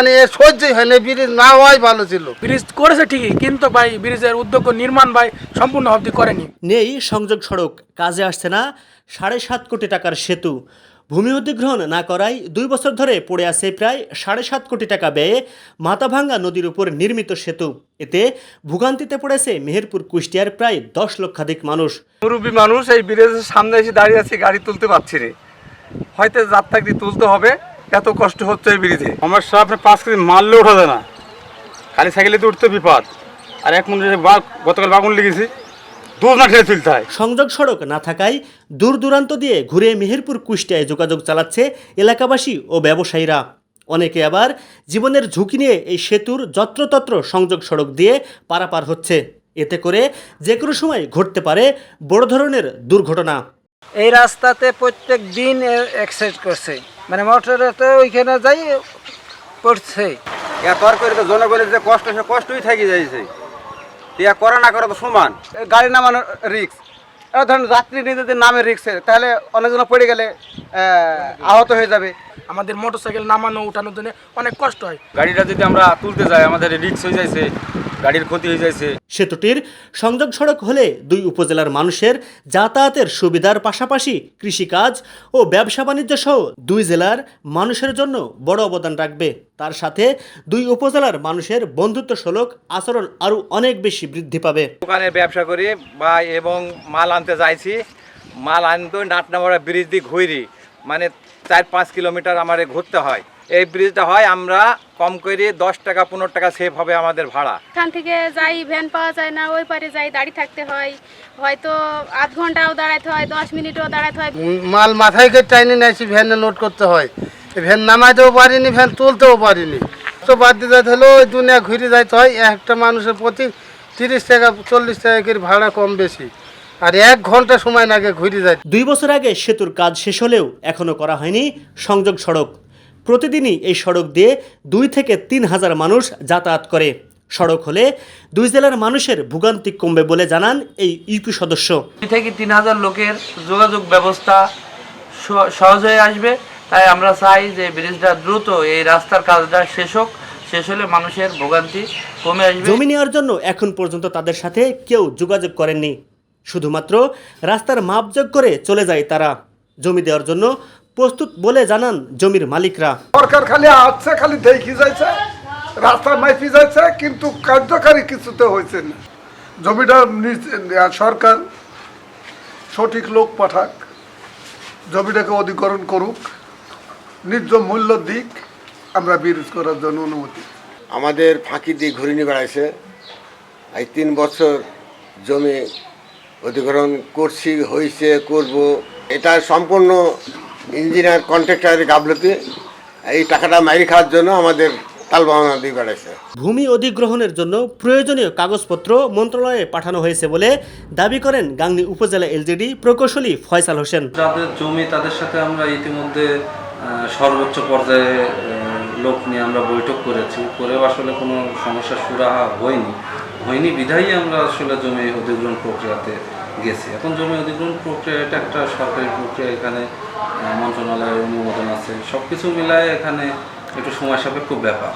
মানে এ সহ্যই হয় না ব্রিজ না হওয়াই ভালো ছিল। ব্রিজ করেছে ঠিকই কিন্তু ভাই ব্রিজের উদ্যোগ নির্মাণ ভাই সম্পূর্ণ অবধি করেনি। নেই সংযোগ সড়ক কাজে আসছে না সাড়ে সাত কোটি টাকার সেতু। ভূমি অধিগ্রহণ না করায় দুই বছর ধরে পড়ে আছে প্রায় সাড়ে সাত কোটি টাকা ব্যয়ে মাথাভাঙ্গা নদীর উপর নির্মিত সেতু। এতে ভোগান্তিতে পড়েছে মেহেরপুর কুষ্টিয়ার প্রায় দশ লক্ষাধিক মানুষ। মুরব্বী মানুষ এই ব্রিজের সামনে এসে দাঁড়িয়ে আছে গাড়ি তুলতে পারছি রে হয়তো যাত্রাকে তুলতে হবে। এত কষ্ট হচ্ছে এই ব্রিজে। সমস্যা আপনি পাঁচ কেজি মারলে ওঠা যায় না। খালি সাইকেলে তো উঠতে বিপদ। আর এক মিনিটে বাঘ গতকাল বাগুন লেগেছি। দুধ না ঠেলে তুলতে হয়। সংযোগ সড়ক না থাকায় দূর দূরান্ত দিয়ে ঘুরে মেহেরপুর কুষ্টিয়ায় যোগাযোগ চালাচ্ছে এলাকাবাসী ও ব্যবসায়ীরা। অনেকে আবার জীবনের ঝুঁকি নিয়ে এই সেতুর যত্রতত্র সংযোগ সড়ক দিয়ে পারাপার হচ্ছে। এতে করে যে কোনো সময় ঘটতে পারে বড় ধরনের দুর্ঘটনা। এই রাস্তাতে প্রত্যেক দিন এক্সাইজ করছে। মানে মোটরে তো ওইখানে যাই পড়ছে। এত করে তো জনগণের যে কষ্ট সে কষ্টই থাকি যাইছে। ইয়া করা না করা তো সমান। গাড়ি নামানো রিক্স ধরুন যাত্রী নিজেদের নামে রিক্সে তাহলে অনেকজন পড়ে গেলে আহত হয়ে যাবে। আমাদের মোটরসাইকেল নামানো উঠানোর জন্য অনেক কষ্ট হয়। গাড়িটা যদি আমরা তুলতে যাই আমাদের রিক্স হয়ে যাইছে। গাড়ির ক্ষতি হয়ে যাইছে। সেতুটির সংযোগ সড়ক হলে দুই উপজেলার মানুষের যাতায়াতের সুবিধার পাশাপাশি কৃষিকাজ ও ব্যবসা বাণিজ্য সহ দুই জেলার মানুষের জন্য বড় অবদান রাখবে। তার সাথে দুই উপজেলার মানুষের বন্ধুত্ব সুলভ আচরণ আরও অনেক বেশি বৃদ্ধি পাবে। দোকানে ব্যবসা করি বা এবং মাল আনতে যাইছি। মাল আনতে নাটনামড়া ব্রিজ দিয়ে ঘুরি। মানে চার পাঁচ কিলোমিটার আমার ঘুরতে হয়। এই ব্রিজটা হয় আমরা কম করে দশ টাকা পনেরো টাকা সেভ হবে আমাদের ভাড়া। এখান থেকে যাই ভ্যান পাওয়া যায় না ওই পারে যাই দাঁড়িয়ে থাকতে হয়। হয়তো আধ ঘন্টাও দাঁড়াতে হয় দশ মিনিটও দাঁড়াতে হয়। মাল মাথায় করে টাইনে নিয়ে ভ্যানে লোড করতে হয়। ভ্যান নামাইতেও পারিনি ভ্যান তুলতেও পারিনি। তো বাদ দিয়ে যাইতে হলে ওই দুনিয়া ঘুরে যাইতে হয়। একটা মানুষের প্রতি তিরিশ টাকা চল্লিশ টাকা করে ভাড়া কম বেশি। আর এক ঘণ্টা সময় লাগে ঘুরে যায়। দুই বছর আগে সেতুর কাজ শেষ হলেও এখনও করা হয়নি সংযোগ সড়ক। প্রতিদিনই এই সড়ক দিয়ে দুই থেকে তিন হাজার মানুষ যাতায়াত করে। সড়ক হলে দুই জেলার মানুষের ভোগান্তি কমবে বলে জানান এই ইউপি সদস্য। দুই থেকে তিন হাজার লোকের যোগাযোগ ব্যবস্থা সহজ হয়ে আসবে। তাই আমরা চাই যে ব্রিজটা দ্রুত এই রাস্তার কাজটা শেষ হোক। শেষ হলে মানুষের ভোগান্তি কমে আসবে। জমি নেওয়ার জন্য এখন পর্যন্ত তাদের সাথে কেউ যোগাযোগ করেননি। শুধুমাত্র রাস্তার মাপযোগ করে চলে যায় তারা। জমি দেওয়ার জন্য প্রস্তুত বলে জানান জমির মালিকরা। সরকার খালি আসছে খালি দেখি যাইছে রাস্তা মাইপি যাইছে কিন্তু কার্যকারী কিছুতে হয়েছে না। জমিটা সরকার সঠিক লোক পাঠাক জমিটাকে অধিকরণ করুক ন্যায্য মূল্য দিক আমরা বিরোধ করার জন্য অনুমতি। আমাদের ফাঁকি দিয়ে ঘুরিনি বেড়াইছে। এই তিন বছর জমি অধিগ্রহণ করছি হয়েছে করব। এটা সম্পূর্ণ ইঞ্জিনিয়ার কন্ট্রাক্টরের গাফলতি। এই টাকাটা মারি খাওয়ার জন্য আমাদের তালবাহনা ভূমি অধিগ্রহণের জন্য প্রয়োজনীয় কাগজপত্র মন্ত্রণালয়ে পাঠানো হয়েছে বলে দাবি করেন গাংনী উপজেলা এলজিডি প্রকৌশলী ফয়সাল হোসেন। যাদের জমি তাদের সাথে আমরা ইতিমধ্যে সর্বোচ্চ পর্যায়ে লোক নিয়ে আমরা বৈঠক করেছি। করেও আসলে কোনো সমস্যা সুরাহা হয়নি। হয়নি বিধায়ী আমরা আসলে জমি অধিগ্রহণ প্রক্রিয়াতে গেছি। এখন জমি অধিগ্রহণ প্রক্রিয়া এটা একটা সরকারি প্রক্রিয়া, এখানে মন্ত্রণালয়ের অনুমোদন আছে সব কিছু মিলায় এখানে একটু সময় সাপেক্ষ ব্যাপার।